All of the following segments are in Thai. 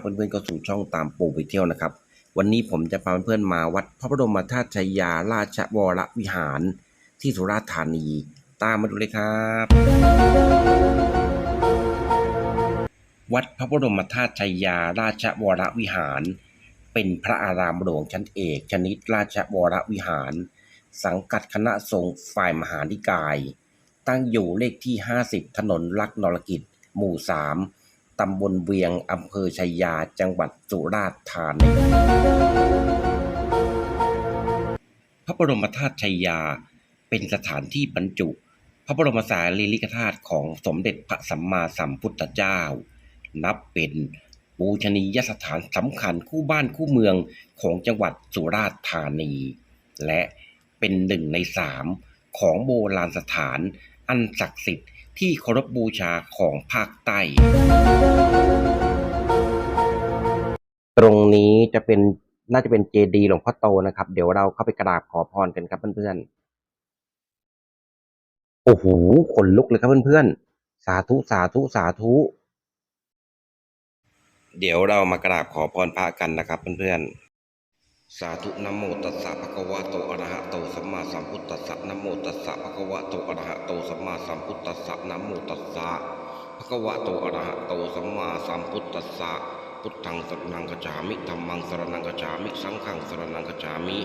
เพื่อนๆก็สู่ช่องตามปู่ไปเที่ยวนะครับ วันนี้ผมจะพาเพื่อนๆมาวัดพระบรมธาตุชัยยาราชวรวิหาร ที่สุราษฎร์ธานี ตามมาดูเลยครับ วัดพระบรมธาตุชัยยาราชวรวิหาร เป็นพระอารามหลวงชั้นเอกชนิดราชวรวิหาร สังกัดคณะสงฆ์ฝ่ายมหานิกาย ตั้งอยู่เลขที่ 50 ถนนลักนรกิจ หมู่ 3 ตำบลเวียงอำเภอชัยยา จังหวัดสุราษฎร์ธานี พระบรมธาตุชัยยา เป็นสถานที่บรรจุ พระบรมสารีริกธาตุของสมเด็จพระสัมมาสัมพุทธเจ้า นับเป็นปูชนียสถานสำคัญคู่บ้านคู่เมืองของจังหวัดสุราษฎร์ธานี และเป็นหนึ่งในสามของโบราณสถานอันศักดิ์สิทธิ์ ที่เคารพบูชาของภาคใต้ ตรงนี้จะเป็นน่าจะเป็นเจดีย์หลวงพ่อโตนะครับ เดี๋ยวเราเข้าไปกราบขอพรกันครับเพื่อนๆ โอ้โห ขนลุกเลยครับเพื่อนๆ สาธุสาธุสาธุ เดี๋ยวเรามากราบขอพรพระกันนะครับเพื่อนๆ สาธุนโมตัสสะภะคะวะโตอะระหะโตสัมมาสัมพุทธัสสะนโมตัสสะภะคะวะโตอะระหะโตสัมมาสัมพุทธัสสะนโมตัสสะภะคะวะโตอะระหะโตสัมมาสัมพุทธัสสะพุทธังสรณังกัจฉามิธัมมังสรณังกัจฉามิสังฆังสรณังกัจฉามิ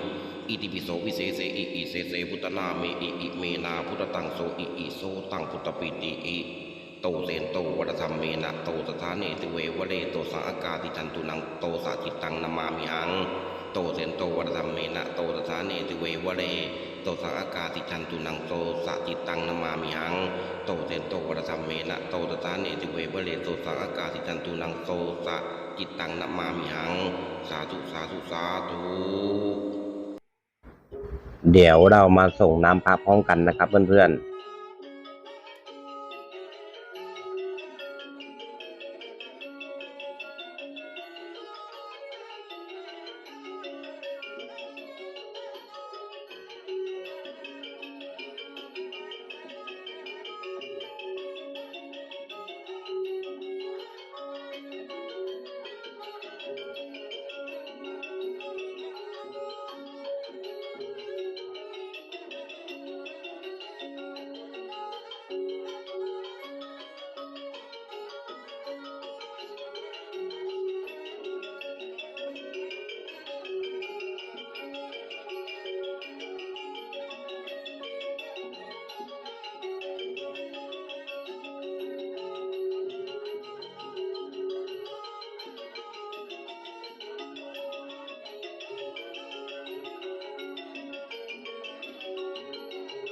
อิติปิโสวิเศษอิอิเสเสพุทธนาเมอิอิเมนาพุทธตังโสอิอิโสตังพุทธปิติอิโตเสนโตวัฏธรรมเมนะโตสถาเนติเววะเลโตสังอากาติจันตุนังโตสาจิตตังนามามิหัง โตเสนโตวัฏธรรมเมนะโตสถาเนติเววะเลโตสังอากาติจันตุนังโตสาจิตตังนามามิหังโตเสนโตวัฏธรรมเมนะโตสถาเนติเววะเลโตสังอากาติจันตุนังโตสาจิตตังนามามิหัง สาธุสาธุสาธุเดี๋ยวเรามาส่งน้ำพระพร้อมกันนะครับเพื่อนๆ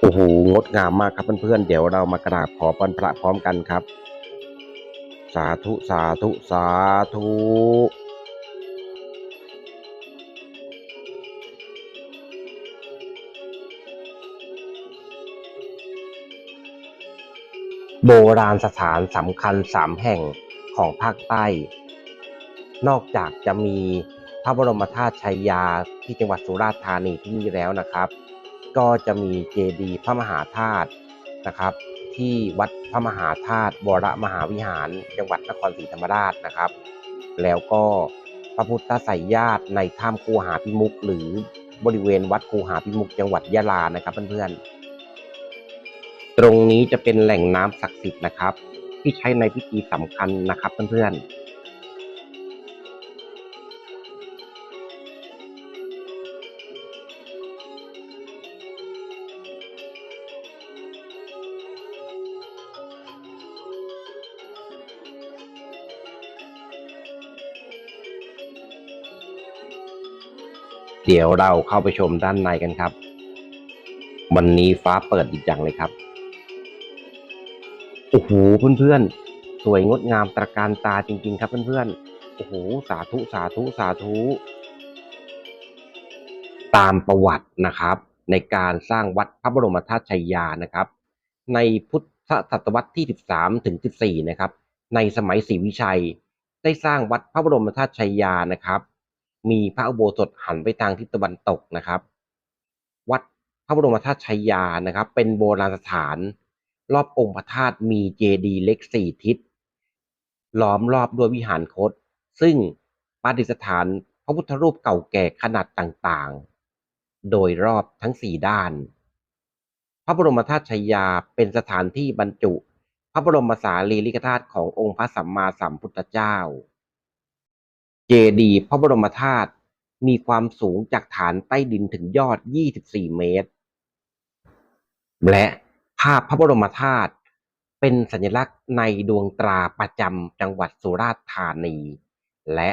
โอ้โหงดงามมากครับเพื่อนๆเดี๋ยวเรามากราบขอพรพระพร้อมกันครับ สาธุสาธุสาธุโบราณสถานสำคัญสามแห่งของภาคใต้ นอกจากจะมีพระบรมธาตุชัยยาที่จังหวัดสุราษฎร์ธานีที่นี่แล้วนะครับ ก็จะมีเจดีย์พระมหาธาตุนะครับ ที่วัดพระมหาธาตุวรมหาวิหาร จังหวัดนครศรีธรรมราชนะครับ แล้วก็พระพุทธไสยญาติในถ้ำคูหาพิมุกหรือบริเวณวัดคูหาพิมุกจังหวัดยะลานะครับเพื่อนๆตรงนี้จะเป็นแหล่งน้ำศักดิ์สิทธิ์นะครับ ที่ใช้ในพิธีสำคัญนะครับเพื่อนๆ เดี๋ยวเราเข้าไปชมด้านในกันครับ วันนี้ฟ้าเปิดอีกอย่างเลยครับ โอ้โหเพื่อนๆ สวยงดงามตระการตาจริง ๆ ครับเพื่อนๆ โอ้โหสาธุสาธุสาธุ ตามประวัตินะครับ ในการสร้างวัดพระบรมธาตุชัยยานะครับ ในพุทธศตวรรษที่ 13 ถึง 14 นะครับ ในสมัยศรีวิชัยได้สร้างวัดพระบรมธาตุชัยยานะครับ มีพระอุโบสถหันไปทางทิศตะวันตกนะครับ วัดพระบรมธาตุชัยยานะครับ เป็นโบราณสถานรอบองค์พระธาตุมีเจดีย์เล็กสี่ทิศล้อมรอบด้วยวิหารคต ซึ่งประดิษฐานพระพุทธรูปเก่าแก่ขนาดต่างๆ โดยรอบทั้งสี่ด้าน พระบรมธาตุชัยยาเป็นสถานที่บรรจุ พระบรมสารีริกธาตุขององค์พระสัมมาสัมพุทธเจ้า เจดีย์พระบรมธาตุมีความสูงจากฐานใต้ดินถึงยอด 24 เมตร และภาพพระบรมธาตุเป็นสัญลักษณ์ในดวงตราประจำจังหวัดสุราษฎร์ธานี และ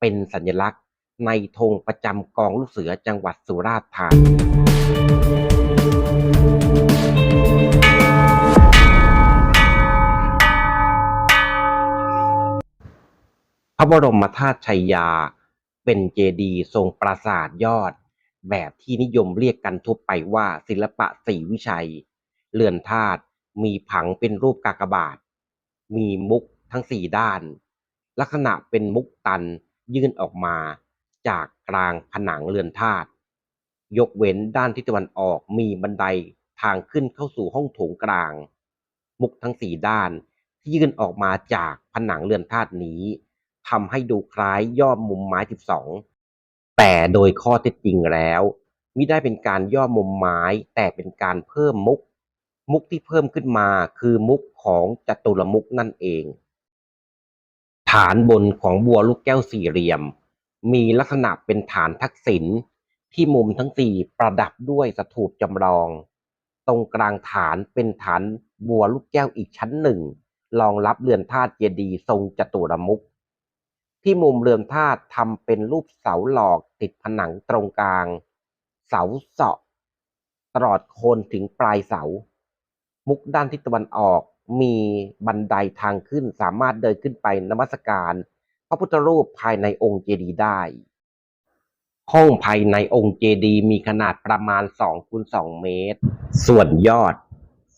เป็นสัญลักษณ์ในธงประจำกองลูกเสือจังหวัดสุราษฎร์ธานี พระบรมธาตุชัยยา เป็นเจดีย์ทรงปราสาทยอด แบบที่นิยมเรียกกันทั่วไปว่าศิลปะสีวิชัย เรือนธาตุมีผังเป็นรูปกากบาท มีมุกทั้งสี่ด้าน ลักษณะเป็นมุกตันยื่นออกมาจากกลางผนังเรือนธาตุยกเว้นด้านทิศตะวันออกมีบันไดทางขึ้นเข้าสู่ห้องโถงกลาง มุกทั้งสี่ด้านที่ยื่นออกมาจากผนังเรือนธาตุนี้ ทำให้ดูคล้ายย่อมุมไม้ 12 แต่โดยข้อเท็จจริงแล้วมิได้เป็นการย่อมุมไม้แต่เป็นการเพิ่มมุก มุกที่เพิ่มขึ้นมาคือมุกของจตุรมุกนั่นเอง ฐานบนของบัวลูกแก้วสี่เหลี่ยม มีลักษณะเป็นฐานทักษิณที่มุมทั้งสี่ประดับด้วยสถูปจำลอง ตรงกลางฐานเป็นฐานบัวลูกแก้วอีกชั้นหนึ่งรองรับเรือนธาตุเจดีย์ทรงจตุรมุก ที่มุมเรือนธาตุทำเป็นรูปเสาหลอกติดผนังตรงกลาง เสาเสาะ ตลอดโคนถึงปลายเสา มุกด้านทิศตะวันออกมีบันไดทางขึ้นสามารถเดินขึ้นไปนมัสการ พระพุทธรูปภายในองค์เจดีย์ได้ ห้องภายในองค์เจดีย์มีขนาดประมาณ2คูณ2เมตร ส่วนยอด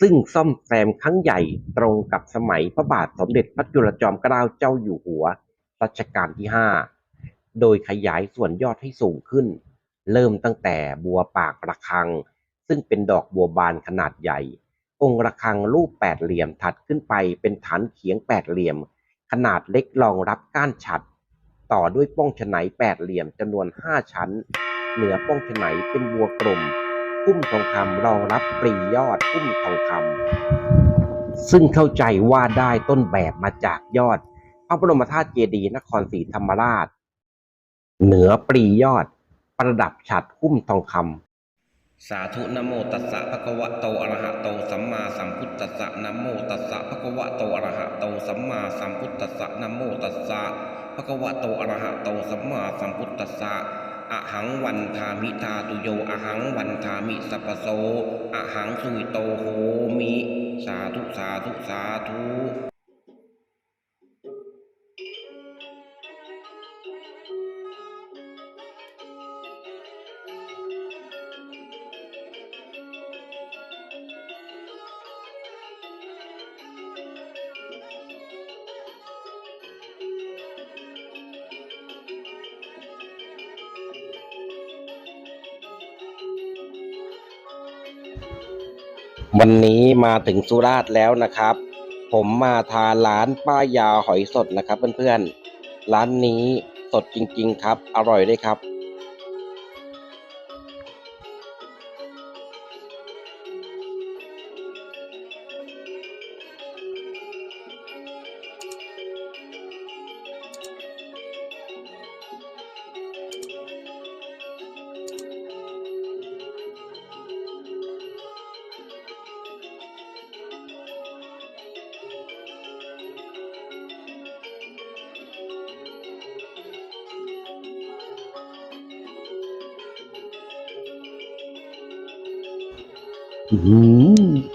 ซึ่งซ่อมแซมครั้งใหญ่ตรงกับสมัยพระบาทสมเด็จพระจุลจอมเกล้าเจ้าอยู่หัว รัชกาลที่ 5 โดยขยายส่วนยอดให้สูงขึ้น เริ่มตั้งแต่บัวปากระฆัง ซึ่งเป็นดอกบัวบานขนาดใหญ่ องค์ระฆังรูปแปดเหลี่ยมถัดขึ้นไปเป็นฐานเขียงแปดเหลี่ยม ขนาดเล็กรองรับก้านฉัด ต่อด้วยป้องฉไนแปดเหลี่ยมจำนวนห้าชั้น เหนือป้องฉไนเป็นบัวกลมพุ่มทองคำรองรับปรียอดพุ่มทองคำซึ่งเข้าใจว่าได้ต้นแบบมาจากยอด พระบรมธาตุเจดีย์นครศรีธรรมราช เหนือปรียอด ประดับฉัดหุ้มทองคำสาธุนโมตัสสะภะคะวะโตอะระหะโตสัมมาสัมพุทธัสสะนโมตัสสะภะคะวะโตอะระหะโตสัมมาสัมพุทธัสสะนโมตัสสะภะคะวะโตอะระหะโตสัมมาสัมพุทธัสสะอะหังวันทามิทาตุโยอะหังวันทามิสัพพโสอะหังสุวิโตโหมิ สาธุสาธุสาธุ วันนี้มาถึงสุราษฎร์แล้วนะครับ ผมมาทานร้านป้ายาหอยสดนะครับเพื่อนๆ ร้านนี้สดจริงๆครับ อร่อยด้วยครับ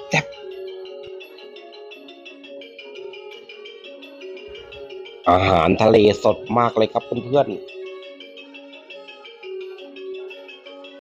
แซ่บอาหารทะเลสดมากเลยครับเพื่อนๆ